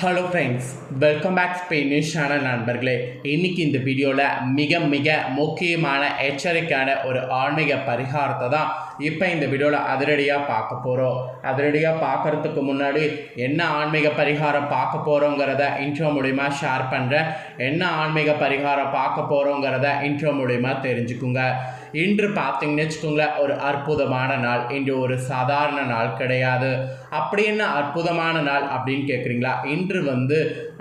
Hello friends welcome back Spanish channel நண்பர்களே. இன்னைக்கு இந்த வீடியோவில் மிக மிக முக்கியமான எச்சரிக்கையான ஒரு ஆன்மீக பரிகாரத்தை தான் இப்போ இந்த வீடியோவில் அதிரடியாக பார்க்க போகிறோம் அதிரடியாக பார்க்கறதுக்கு முன்னாடி என்ன ஆன்மீக பரிகாரம் பார்க்க போகிறோங்கிறத இன்ட்ரோ மூலிமா ஷேர் பண்ணுறேன் என்ன ஆன்மீக பரிகாரம் பார்க்க போகிறோங்கிறத இன்ட்ரோ மூலிமா தெரிஞ்சுக்குங்க. இன்று பார்த்தீங்கன்னு வச்சுக்கோங்களேன் ஒரு அற்புதமான நாள். இன்று ஒரு சாதாரண நாள் கிடையாது. அப்படி என்ன அற்புதமான நாள் அப்படின்னு கேட்குறீங்களா இன்று வந்து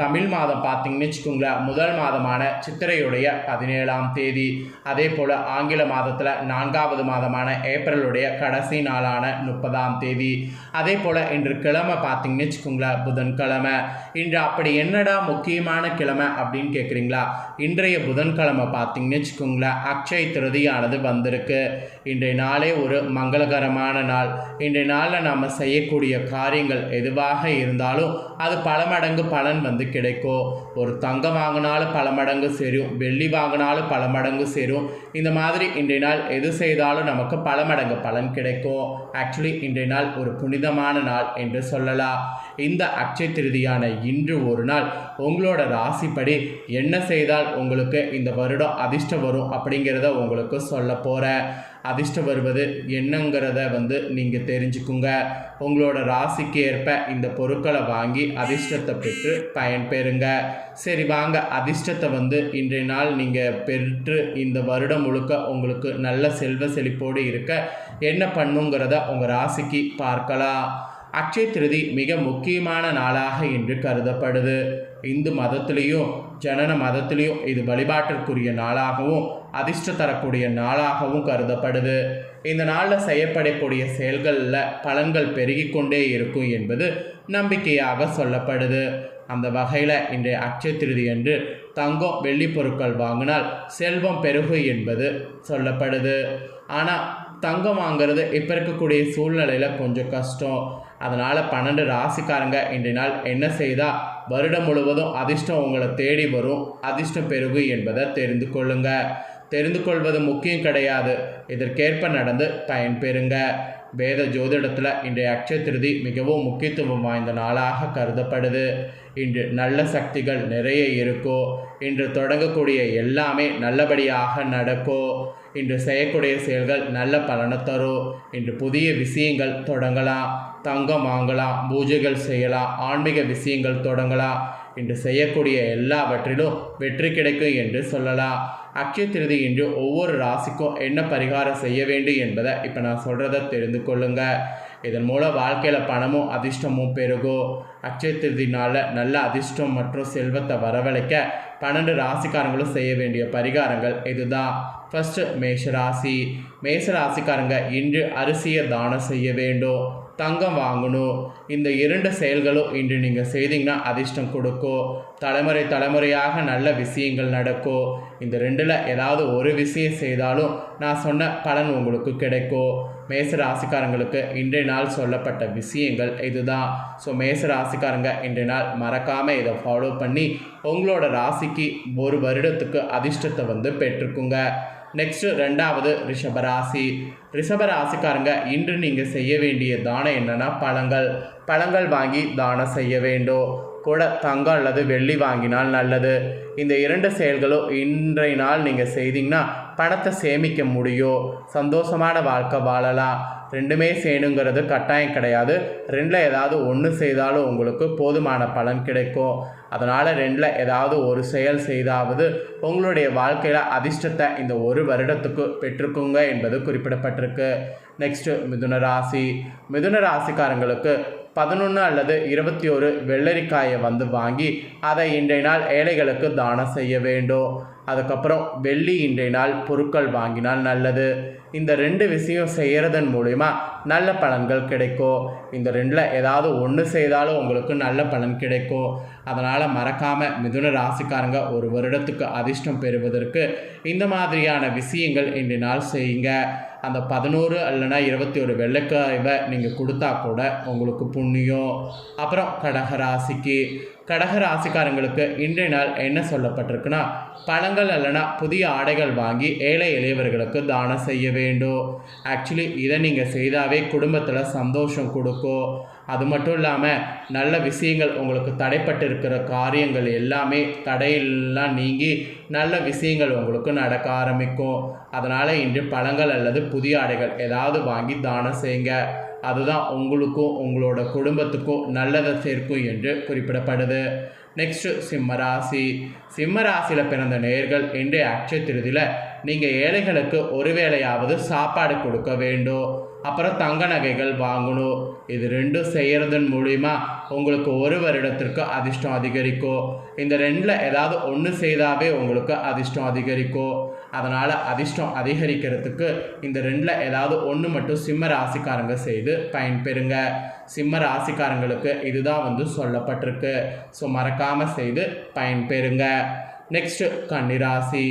தமிழ் மாதம் பார்த்தீங்கன்னு வச்சுக்கோங்களேன் முதல் மாதமான சித்திரையுடைய பதினேழாம் தேதி. அதே போல் ஆங்கில மாதத்தில் நான்காவது மாதமான ஏப்ரலுடைய கடைசி நாளான முப்பதாம் தேதி. அதே போல் இன்று கிழமை பார்த்தீங்கன்னு வச்சுக்கோங்களேன் புதன்கிழமை. இன்று அப்படி என்னடா முக்கியமான கிழமை அப்படின்னு கேட்குறீங்களா இன்றைய புதன்கிழமை பார்த்தீங்கன்னு வச்சுக்கோங்களேன் அக்ஷய் திருதியானது வந்திருக்கு. இன்றைய நாளே ஒரு மங்களகரமான நாள். இன்றைய நாளில் நாம் செய்யக்கூடிய காரியங்கள் எதுவாக இருந்தாலும் அது பல மடங்கு பலன் வந்து கிடைக்கும். ஒரு தங்கம் வாங்கினாலும் பல மடங்கு சேரும். வெள்ளி வாங்கினாலும் பல மடங்கு சேரும். இந்த மாதிரி இன்றைய நாள் எது செய்தாலும் நமக்கு பல மடங்கு பலன் கிடைக்கும். ஆக்சுவலி இன்றைய நாள் ஒரு புனிதமான நாள் என்று சொல்லலாம். இந்த அக்ஷய திருதியான இன்று ஒரு நாள் உங்களோட ராசிப்படி என்ன செய்தால் உங்களுக்கு இந்த வருடம் அதிர்ஷ்டம் வரும் அப்படிங்கிறத உங்களுக்கு சொல்ல போகிறேன் அதிர்ஷ்டம் வருவது என்னங்கிறத வந்து நீங்கள் தெரிஞ்சுக்குங்க. உங்களோட ராசிக்கு ஏற்ப இந்த பொருட்களை வாங்கி அதிர்ஷ்டத்தை பெற்று பயன்பெறுங்க சரி வாங்க. அதிர்ஷ்டத்தை வந்து இன்றைய நாள் நீங்கள் பெற்று இந்த வருடம் முழுக்க உங்களுக்கு நல்ல செல்வ செழிப்போடு இருக்க என்ன பண்ணுங்கிறத உங்கள் ராசிக்கு பார்க்கலாம். அக்ஷய திருதி மிக முக்கியமான நாளாக இன்று கருதப்படுது. இந்து மதத்திலையும் ஜனன மதத்திலையும் இது வழிபாட்டிற்குரிய நாளாகவும் அதிர்ஷ்ட தரக்கூடிய நாளாகவும் கருதப்படுது. இந்த நாளில் செய்யப்படக்கூடிய செயல்களில் பலன்கள் பெருகி கொண்டே இருக்கும் என்பது நம்பிக்கையாக சொல்லப்படுது. அந்த வகையில் இன்றைய அக்ஷய திருதி அன்று தங்கம் வெள்ளி பொருட்கள் வாங்கினால் செல்வம் பெருகு என்பது சொல்லப்படுது. ஆனால் தங்கம் வாங்குறது இப்போ இருக்கக்கூடிய சூழ்நிலையில் கொஞ்சம் கஷ்டம். அதனால் பன்னெண்டு ராசிக்காரங்க இன்றைய நாள் என்ன செய்தால் வருடம் முழுவதும் அதிர்ஷ்டம் உங்களை தேடி வரும். அதிர்ஷ்டம் பெருகு என்பதை தெரிந்து கொள்ளுங்கள் தெரிந்து கொள்வது முக்கியம் கிடையாது. இதற்கேற்ப நடந்து பயன்பெறுங்க வேத ஜோதிடத்தில் இன்றைய அக்ஷய திருதி மிகவும் முக்கியத்துவம் வாய்ந்த நாளாக கருதப்படுது. இன்று நல்ல சக்திகள் நிறைய இருக்கோ இன்று தொடங்கக்கூடிய எல்லாமே நல்லபடியாக நடக்கும் இன்று செய்யக்கூடிய செயல்கள் நல்ல பலனை தரும் இன்று புதிய விஷயங்கள் தொடங்கலாம் தங்கம் வாங்கலாம் பூஜைகள் செய்யலாம் ஆன்மீக விஷயங்கள் தொடங்கலாம் இன்று செய்யக்கூடிய எல்லாவற்றிலும் வெற்றி கிடைக்கும் என்று சொல்லலாம் அக்ஷய திருதி இன்று ஒவ்வொரு ராசிக்கும் என்ன பரிகாரம் செய்ய வேண்டும் என்பதை இப்போ நான் சொல்கிறத தெரிந்து கொள்ளுங்க. இதன் மூலம் வாழ்க்கையில் பணமும் அதிர்ஷ்டமும் பெருகும் அக்ஷய திருதினால் நல்ல அதிர்ஷ்டம் மற்றும் செல்வத்தை வரவழைக்க பன்னெண்டு ராசிக்காரங்களும் செய்ய வேண்டிய பரிகாரங்கள் இதுதான். ஃபஸ்ட்டு மேஷராசி. மேஷ ராசிக்காரங்க இன்று அரிசியை தானம் செய்ய வேண்டும். தங்கம் வாங்கணும். இந்த இரண்டு செயல்களும் இன்று நீங்கள் செய்தீங்கன்னா அதிர்ஷ்டம் கொடுக்கும். தலைமுறை தலைமுறையாக நல்ல விஷயங்கள் நடக்கும். இந்த ரெண்டில் ஏதாவது ஒரு விஷயம் செய்தாலும் நான் சொன்ன பலன் உங்களுக்கு கிடைக்கும். மேச ராசிக்காரங்களுக்கு இன்றைய நாள் சொல்லப்பட்ட விஷயங்கள் இதுதான். ஸோ மேச ராசிக்காரங்க இன்றைய நாள் மறக்காமல் இதை ஃபாலோ பண்ணி உங்களோட ராசிக்கு ஒரு வருடத்துக்கு அதிர்ஷ்டத்தை வந்து பெற்றுக்குங்க. நெக்ஸ்ட்டு ரெண்டாவது ரிஷபராசி ரிஷபராசிக்காரங்க இன்று நீங்கள் செய்ய வேண்டிய தானம் என்னென்னா பழங்கள். பழங்கள் வாங்கி தானம் செய்ய வேண்டும். கூட தங்கம் அல்லது வெள்ளி வாங்கினால் நல்லது. இந்த இரண்டு செயல்களும் இன்றைய நாள் நீங்கள் செய்தீங்கன்னா பணத்தை சேமிக்க முடியும் சந்தோஷமான வாழ்க்கை வாழலாம். ரெண்டுமே செய்யணுங்கிறது கட்டாயம் கிடையாது. ரெண்டில் ஏதாவது ஒன்று செய்தாலும் உங்களுக்கு போதுமான பலன் கிடைக்கும். அதனால் ரெண்டில் ஏதாவது ஒரு செயல் செய்தாவது உங்களுடைய வாழ்க்கையில் அதிர்ஷ்டத்தை இந்த ஒரு வருடத்துக்கு பெற்றுக்குங்க என்பது குறிப்பிடப்பட்டிருக்கு. நெக்ஸ்ட்டு மிதுன ராசி. மிதுன ராசிக்காரங்களுக்கு பதினொன்று அல்லது இருபத்தி ஒரு வெள்ளரிக்காயை வந்து வாங்கி அதை இன்றைய நாள் ஏழைகளுக்கு தானம் செய்ய வேண்டும். அதுக்கப்புறம் வெள்ளி இன்றைய நாள் பொருட்கள் வாங்கினால் நல்லது. இந்த ரெண்டு விஷயம் செய்கிறதன் மூலிமா நல்ல பலன்கள் கிடைக்கும். இந்த ரெண்டில் ஏதாவது ஒன்று செய்தாலும் உங்களுக்கு நல்ல பலன் கிடைக்கும். அதனால் மறக்காமல் மிதுன ராசிக்காரங்க ஒரு வருடத்துக்கு அதிர்ஷ்டம் பெறுவதற்கு இந்த மாதிரியான விஷயங்கள் இன்றைய நாள் செய்யுங்க. அந்த பதினோரு அல்லனா இருபத்தி ஒரு வெள்ளைக்காய்வை நீங்கள் கொடுத்தா கூட உங்களுக்கு புண்ணியம். அப்புறம் கடகராசிக்கு கடக ராசிக்காரங்களுக்கு இன்றைய நாள் என்ன சொல்லப்பட்டிருக்குன்னா பழங்கள் அல்லனா புதிய ஆடைகள் வாங்கி ஏழை எளியவர்களுக்கு தானம் செய்ய வேண்டும். ஆக்சுவலி இதை நீங்கள் செய்தாவே குடும்பத்தில் சந்தோஷம் கொடுக்கும். அது மட்டும் இல்லாமல் நல்ல விஷயங்கள் உங்களுக்கு தடைப்பட்டு இருக்கிற காரியங்கள் எல்லாமே தடையெல்லாம் நீங்கி நல்ல விஷயங்கள் உங்களுக்கு நடக்க ஆரம்பிக்கும். அதனால் இன்று பழங்கள் அல்லது புதிய ஆடைகள் ஏதாவது வாங்கி தானம் செய்யுங்க அதுதான் உங்களுக்கும் உங்களோட குடும்பத்துக்கும் நல்லதை சேர்க்கும் என்று குறிப்பிடப்படுது. நெக்ஸ்ட்டு சிம்மராசி சிம்மராசியில் பிறந்த நேர்கள் இன்றைய அக்ஷய திருதியில் நீங்கள் ஏழைகளுக்கு ஒரு வேளையாவது சாப்பாடு கொடுக்க வேண்டும். அப்புறம் தங்க நகைகள் வாங்கணும். இது ரெண்டும் செய்கிறதன் மூலிமா உங்களுக்கு ஒரு வருடத்திற்கு அதிர்ஷ்டம் அதிகரிக்கும். இந்த ரெண்டில் ஏதாவது ஒன்று செய்தாவே உங்களுக்கு அதிர்ஷ்டம் அதிகரிக்கும். அதனால் அதிர்ஷ்டம் அதிகரிக்கிறதுக்கு இந்த ரெண்டில் ஏதாவது ஒன்று மட்டும் சிம்ம ராசிக்காரங்க செய்து பயன்பெறுங்க. சிம்ம ராசிக்காரங்களுக்கு இதுதான் வந்து சொல்லப்பட்டிருக்கு. ஸோ மறக்காமல் செய்து பயன்பெறுங்க. நெக்ஸ்ட்டு கன்னிராசி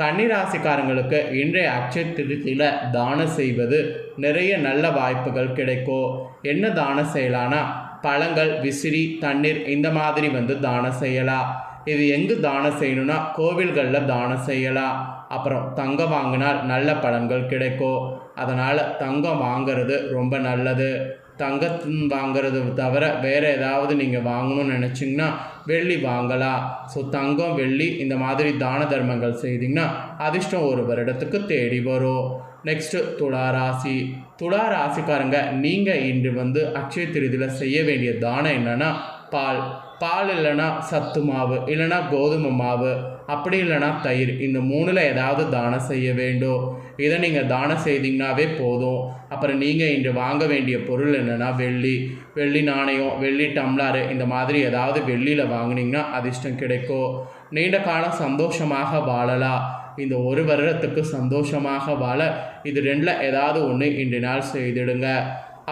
கன்னிராசிக்காரங்களுக்கு இன்றைய அக்ஷய திருத்தியில் தானம் செய்வது நிறைய நல்ல வாய்ப்புகள் கிடைக்கும். என்ன தானம் செய்யலான்னா பழங்கள் விசிறி தண்ணீர் இந்த மாதிரி வந்து தானம் செய்யலாம். இது எங்கு தானம் செய்யணும்னா கோவில்களில் தானம் செய்யலாம். அப்புறம் தங்கம் வாங்கினால் நல்ல பலன்கள் கிடைக்கும். அதனால் தங்கம் வாங்கிறது ரொம்ப நல்லது. தங்கத்தின் வாங்குறது தவிர வேறு ஏதாவது நீங்கள் வாங்கணும்னு நினச்சிங்கன்னா வெள்ளி வாங்கலாம் ஸோ தங்கம் வெள்ளி இந்த மாதிரி தான தர்மங்கள் செய்தீங்கன்னா அதிர்ஷ்டம் ஒரு வருடத்துக்கு தேடி வரும். நெக்ஸ்ட்டு துளா ராசி. துளா ராசிக்காரங்க நீங்கள் இன்று வந்து அக்ஷய திருதியில் செய்ய வேண்டிய தானம் என்னென்னா பால். பால் இல்லைன்னா சத்து மாவு இல்லைன்னா கோதுமை மாவு அப்படி இல்லைன்னா தயிர். இந்த மூணில் ஏதாவது தானம் செய்ய வேண்டும். இதை நீங்கள் தானம் செய்தீங்கன்னாவே போதும். அப்புறம் நீங்கள் இன்று வாங்க வேண்டிய பொருள் என்னென்னா வெள்ளி. வெள்ளி நாணயம் வெள்ளி டம்ளாரு இந்த மாதிரி ஏதாவது வெள்ளியில் வாங்கினீங்கன்னா அதிர்ஷ்டம் கிடைக்கும். நீண்ட காலம் சந்தோஷமாக வாழலாம். இந்த ஒரு வருடத்துக்கு சந்தோஷமாக வாழ இது ரெண்டில் ஏதாவது ஒன்று இன்று நாள் செய்திடுங்க.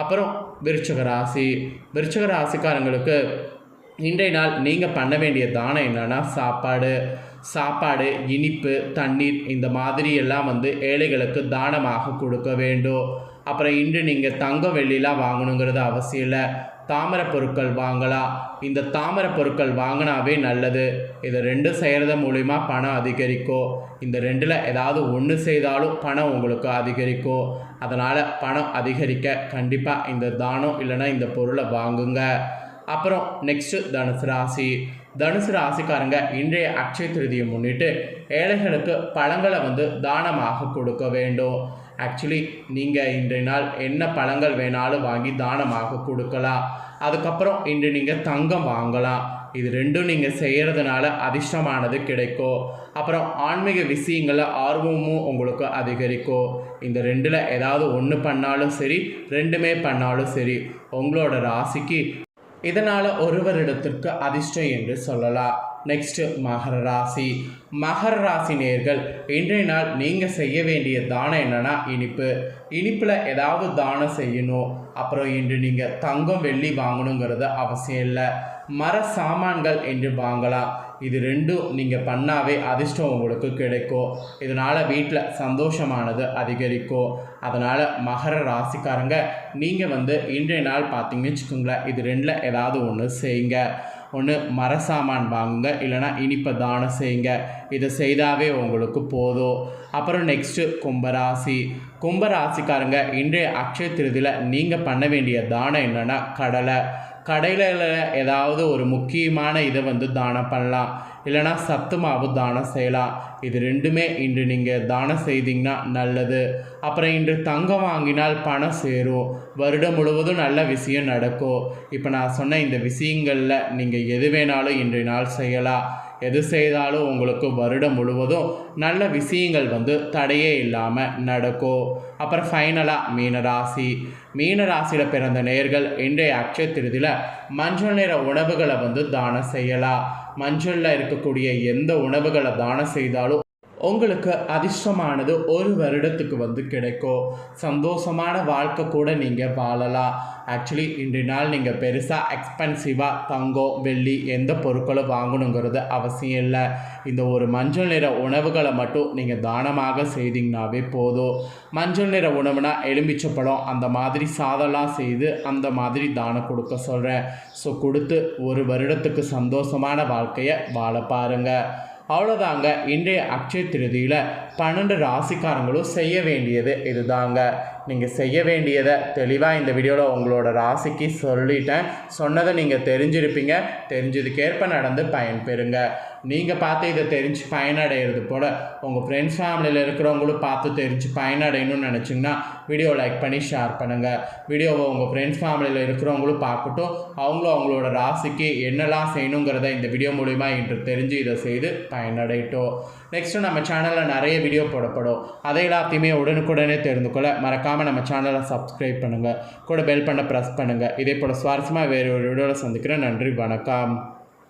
அப்புறம் விருச்சக ராசி. விருச்சக ராசிக்காரங்களுக்கு இன்றைய நாள் நீங்கள் பண்ண வேண்டிய தானம் என்னென்னா சாப்பாடு. சாப்பாடு இனிப்பு தண்ணீர் இந்த மாதிரி எல்லாம் வந்து ஏழைகளுக்கு தானமாக கொடுக்க வேண்டும். அப்புறம் இன்று நீங்கள் தங்கம் வெள்ளிலாம் வாங்கணுங்கிறது அவசியம் இல்லை. தாமரை பொருட்கள் வாங்கலாம். இந்த தாமரை பொருட்கள் வாங்கினாவே நல்லது. இதை ரெண்டு செய்கிறது மூலிமா பணம் அதிகரிக்கும். இந்த ரெண்டில் ஏதாவது ஒன்று செய்தாலும் பணம் உங்களுக்கு அதிகரிக்கும். அதனால் பணம் அதிகரிக்க கண்டிப்பாக இந்த தானம் இல்லைன்னா இந்த பொருளை வாங்குங்க. அப்புறம் நெக்ஸ்ட்டு தனுசு ராசி. தனுசு ராசிக்காரங்க இன்றைய அக்ஷய திருதியை முன்னிட்டு ஏழைகளுக்கு பழங்களை வந்து தானமாக கொடுக்க வேண்டும். ஆக்சுவலி நீங்கள் இன்றைய நாள் என்ன பழங்கள் வேணாலும் வாங்கி தானமாக கொடுக்கலாம். அதுக்கப்புறம் இன்று நீங்கள் தங்கம் வாங்கலாம். இது ரெண்டும் நீங்கள் செய்கிறதுனால அதிர்ஷ்டமானது கிடைக்கும். அப்புறம் ஆன்மீக விஷயங்களில் ஆர்வமும் உங்களுக்கு அதிகரிக்கும். இந்த ரெண்டில் ஏதாவது ஒன்று பண்ணாலும் சரி ரெண்டுமே பண்ணாலும் சரி உங்களோட ராசிக்கு இதனால் ஒருவரிடத்திற்கு அதிர்ஷ்டம் என்று சொல்லலாம். நெக்ஸ்ட்டு மகர ராசி. மகர ராசி நேர்கள் இன்றைய நாள் நீங்கள் செய்ய வேண்டிய தானம் என்னென்னா இனிப்பு. இனிப்பில் ஏதாவது தானம் செய்யணும். அப்புறம் இன்று நீங்கள் தங்கம் வெள்ளி வாங்கணுங்கிறது அவசியம் இல்லை. மர சாமான்கள் என்று வாங்கலாம். இது ரெண்டும் நீங்கள் பண்ணாவே அதிர்ஷ்டம் உங்களுக்கு கிடைக்கும். இதனால் வீட்டில் சந்தோஷமானது அதிகரிக்கும். அதனால் மகர ராசிக்காரங்க நீங்கள் வந்து இன்றைய நாள் பார்த்தீங்கன்னு வச்சுக்கோங்களேன் இது ரெண்டில் ஏதாவது ஒன்று செய்யுங்க. ஒன்று மர சாமான் வாங்குங்க இல்லைனா இனிப்பை தானம் செய்யுங்க. இதை செய்தாவே உங்களுக்கு போதும். அப்புறம் நெக்ஸ்ட்டு கும்பராசி. கும்பராசிக்காரங்க இன்றைய அக்ஷய திருதியில் நீங்கள் பண்ண வேண்டிய தானம் என்னென்னா கடலை. கடையில் ஏதாவது ஒரு முக்கியமான இதை வந்து தானம் பண்ணலாம். இல்லைனா சத்து மாவு தானம் செய்யலாம் இது ரெண்டுமே இன்று நீங்கள் தானம் செய்தீங்கன்னா நல்லது. அப்புறம் இன்று தங்கம் வாங்கினால் பணம் சேரும். வருடம் முழுவதும் நல்ல விஷயம் நடக்கும். இப்போ நான் சொன்ன இந்த விஷயங்களில் நீங்கள் எது வேணாலும் இன்றைய நாள் செய்யலாம் எது செய்தாலும் உங்களுக்கு வருடம் முழுவதும் நல்ல விஷயங்கள் வந்து தடையே இல்லாமல் நடக்கும். அப்புறம் ஃபைனலாக மீனராசி. மீனராசியில் பிறந்த நேர்கள் இன்றைய அக்ஷய திருதியில் மஞ்சள் நிற உணவுகளை வந்து தானம் செய்யலாம். மஞ்சளில் இருக்கக்கூடிய எந்த உணவுகளை தானம் செய்தாலும் உங்களுக்கு அதிர்ஷ்டமானது ஒரு வருடத்துக்கு வந்து கிடைக்கும். சந்தோஷமான வாழ்க்கை கூட நீங்கள் வாழலாம். ஆக்சுவலி இன்றைய நாள் நீங்கள் பெருசாக எக்ஸ்பென்சிவாக தங்கம் வெள்ளி எந்த பொருட்களும் வாங்கணுங்கிறது அவசியம் இல்லை. இந்த ஒரு மஞ்சள் நிற உணவுகளை மட்டும் நீங்கள் தானமாக செய்தீங்கனாவே போதும். மஞ்சள் நிற உணவுனா எலுமிச்சப்பழம் அந்த மாதிரி சாதம்லாம் செய்து அந்த மாதிரி தானம் கொடுக்க சொல்கிறேன் ஸோ கொடுத்து ஒரு வருடத்துக்கு சந்தோஷமான வாழ்க்கையை வாழ பாருங்கள் அவ்வளோதாங்க இன்றைய அக்ஷய திருதியில் பன்னெண்டு ராசிக்காரங்களும் செய்ய வேண்டியது இதுதாங்க. நீங்கள் செய்ய வேண்டியதை தெளிவாக இந்த வீடியோவில் உங்களோட ராசிக்கு சொல்லிட்டேன். சொன்னதை நீங்கள் தெரிஞ்சிருப்பீங்க. தெரிஞ்சதுக்கேற்ப நடந்து பயன்பெறுங்க. நீங்கள் பார்த்து இதை தெரிஞ்சு பயனடைகிறது போல் உங்கள் ஃப்ரெண்ட்ஸ் ஃபேமிலியில் இருக்கிறவங்களும் பார்த்து தெரிஞ்சு பயனடையணும்னு நினச்சிங்கன்னா வீடியோ லைக் பண்ணி ஷேர் பண்ணுங்கள் வீடியோவை உங்கள் ஃப்ரெண்ட்ஸ் ஃபேமிலியில் இருக்கிறவங்களும் பார்க்கட்டும். அவங்களும் அவங்களோட ராசிக்கு என்னெல்லாம் செய்யணுங்கிறத இந்த வீடியோ மூலிமா இன்று தெரிஞ்சு இதை செய்து பயனடையட்டும். நெக்ஸ்ட்டு நம்ம சேனலில் நிறைய வீடியோ போடப்படும். அதை எல்லாத்தையுமே உடனுக்குடனே தெரிந்து கொள்ள மறக்காமல் நம்ம சேனலை சப்ஸ்கிரைப் பண்ணுங்கள் கூட பெல் பண்ண ப்ரெஸ் பண்ணுங்கள் இதே போல் சுவாரஸ்யமாக வேறு ஒரு வீடியோவில் சந்திக்கிறேன். நன்றி வணக்கம்.